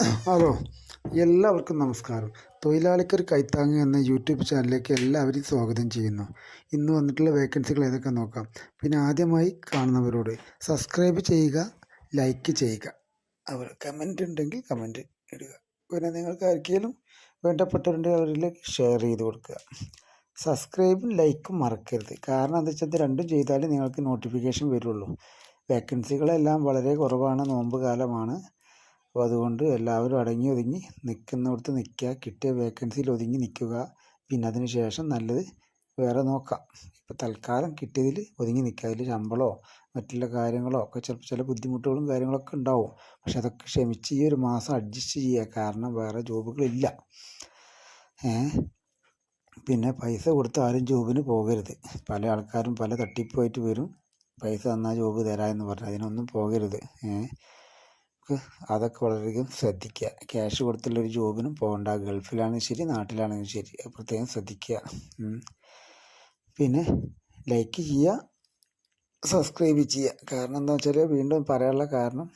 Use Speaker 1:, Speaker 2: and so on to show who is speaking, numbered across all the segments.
Speaker 1: Hello എല്ലാവർക്കും നമസ്കാരം. തൊഴിലാളിക്കൊരു കൈത്താങ്ങ് എന്ന യൂട്യൂബ് ചാനലിലേക്ക് എല്ലാവരെയും സ്വാഗതം ചെയ്യുന്നു. ഇന്ന് വന്നിട്ടുള്ള വേക്കൻസികൾ ഏതൊക്കെ നോക്കാം. പിന്നെ ആദ്യമായി കാണുന്നവരോട് സബ്സ്ക്രൈബ് ചെയ്യുക ലൈക്ക് ചെയ്യുക. അവർ കമന്റ് ഉണ്ടെങ്കിൽ കമന്റ് ഇടുക. പിന്നെ നിങ്ങൾക്ക് ആർക്കെങ്കിലും വേണ്ടപ്പെട്ടവരുണ്ടെങ്കിൽ അവരിലേക്ക് ഷെയർ ചെയ്ത് കൊടുക്കുക. സബ്സ്ക്രൈബും ലൈക്കും മറക്കരുത്. കാരണം എന്താ വെച്ചാൽ രണ്ടും ചെയ്താലേ നിങ്ങൾക്ക് നോട്ടിഫിക്കേഷൻ വരുള്ളൂ. വേക്കൻസികളെല്ലാം വളരെ കുറവാണ്. നോമ്പ് കാലമാണ്. അപ്പോൾ അതുകൊണ്ട് എല്ലാവരും അടങ്ങി ഒതുങ്ങി നിൽക്കുന്നിടത്ത് നിൽക്കുക കിട്ടിയ വേക്കൻസിയിൽ ഒതുങ്ങി നിൽക്കുക. പിന്നെ അതിന് ശേഷം നല്ലത് വേറെ നോക്കാം. ഇപ്പോൾ തൽക്കാലം കിട്ടിയതിൽ ഒതുങ്ങി നിൽക്കുക. അതിൽ ശമ്പളമോ മറ്റുള്ള കാര്യങ്ങളോ ഒക്കെ ചിലപ്പോൾ ചില ബുദ്ധിമുട്ടുകളും കാര്യങ്ങളൊക്കെ ഉണ്ടാവും. പക്ഷെ അതൊക്കെ ക്ഷമിച്ച് ഈ ഒരു മാസം അഡ്ജസ്റ്റ് ചെയ്യുക. കാരണം വേറെ ജോബുകളില്ല. പിന്നെ പൈസ കൊടുത്ത് ആരും ജോബിന് പോകരുത്. പല ആൾക്കാരും പല തട്ടിപ്പായിട്ട് വരും. പൈസ തന്നാൽ ജോബ് തരാമെന്ന് പറഞ്ഞ്. അതിനൊന്നും പോകരുത്. ഏ അതൊക്കെ വളരെയധികം ശ്രദ്ധിക്കുക. ക്യാഷ് കൊടുത്തുള്ള ഒരു ജോബിനും പോകണ്ട ഗൾഫിലാണെങ്കിലും ശരി നാട്ടിലാണെങ്കിലും ശരി പ്രത്യേകം ശ്രദ്ധിക്കുക. പിന്നെ ലൈക്ക് ചെയ്യുക സബ്സ്ക്രൈബ് ചെയ്യുക. കാരണം എന്താ വെച്ചാൽ വീണ്ടും പറയാനുള്ള കാരണം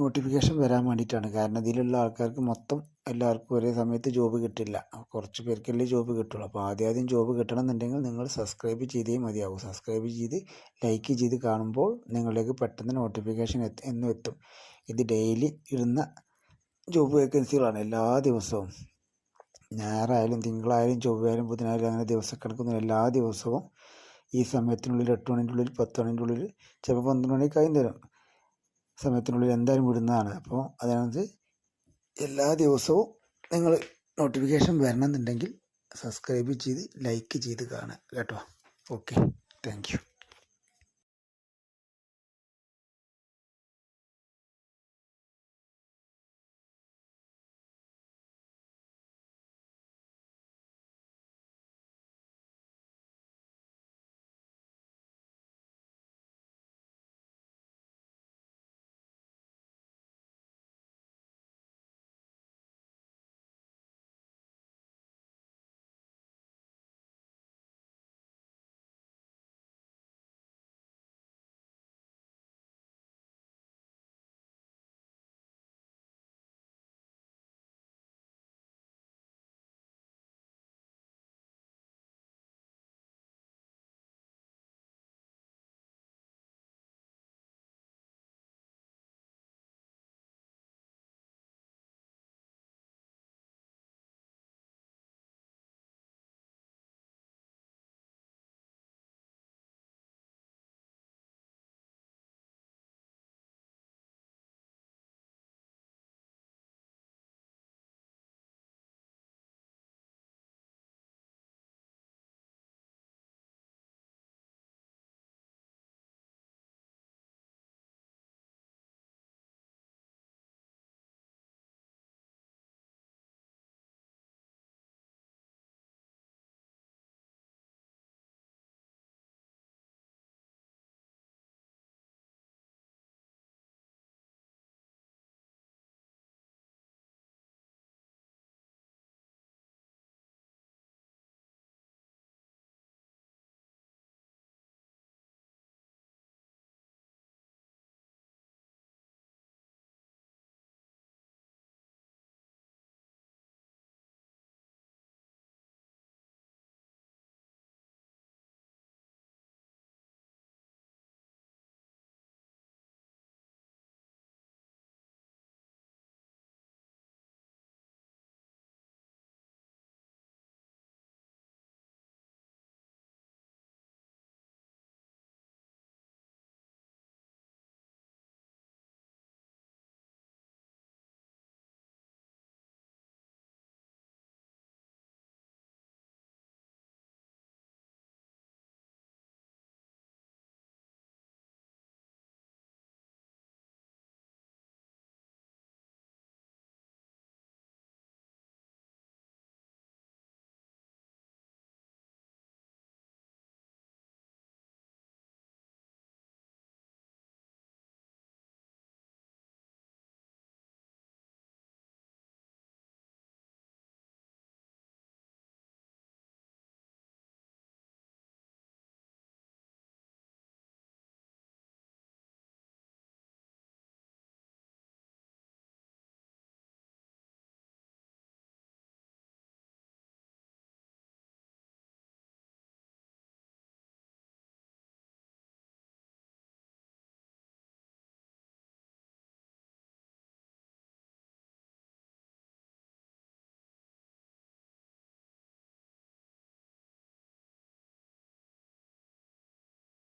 Speaker 1: നോട്ടിഫിക്കേഷൻ വരാൻ വേണ്ടിയിട്ടാണ്. കാരണം ഇതിലുള്ള ആൾക്കാർക്ക് മൊത്തം എല്ലാവർക്കും ഒരേ സമയത്ത് ജോബ് കിട്ടില്ല. കുറച്ച് പേർക്കല്ലേ ജോബ് കിട്ടുള്ളൂ. അപ്പോൾ ആദ്യം ആദ്യം ജോബ് കിട്ടണമെന്നുണ്ടെങ്കിൽ നിങ്ങൾ സബ്സ്ക്രൈബ് ചെയ്തേ മതിയാവും. സബ്സ്ക്രൈബ് ചെയ്ത് ലൈക്ക് ചെയ്ത് കാണുമ്പോൾ നിങ്ങളിലേക്ക് പെട്ടെന്ന് നോട്ടിഫിക്കേഷൻ എത്തും എന്നും എത്തും. ഇത് ഡെയിലി ഇടുന്ന ജോബ് വേക്കൻസികളാണ് എല്ലാ ദിവസവും. ഞായറായാലും തിങ്കളായാലും ചൊവ്വായാലും ബുധനായാലും അങ്ങനെ ദിവസക്കണക്കൊന്നും എല്ലാ ദിവസവും ഈ സമയത്തിനുള്ളിൽ എട്ട് മണിന്റെ ഉള്ളിൽ പത്ത് മണിന്റെ ഉള്ളിൽ ചിലപ്പോൾ പന്ത്രണ്ട് മണിക്കായും തരും സമയത്തിനുള്ളിൽ എന്തായാലും വിടുന്നതാണ്. അപ്പോൾ അതിനകത്ത് എല്ലാ ദിവസവും നിങ്ങൾ നോട്ടിഫിക്കേഷൻ വരണമെന്നുണ്ടെങ്കിൽ സബ്സ്ക്രൈബ് ചെയ്ത് ലൈക്ക് ചെയ്ത് കാണുക കേട്ടോ. Okay thank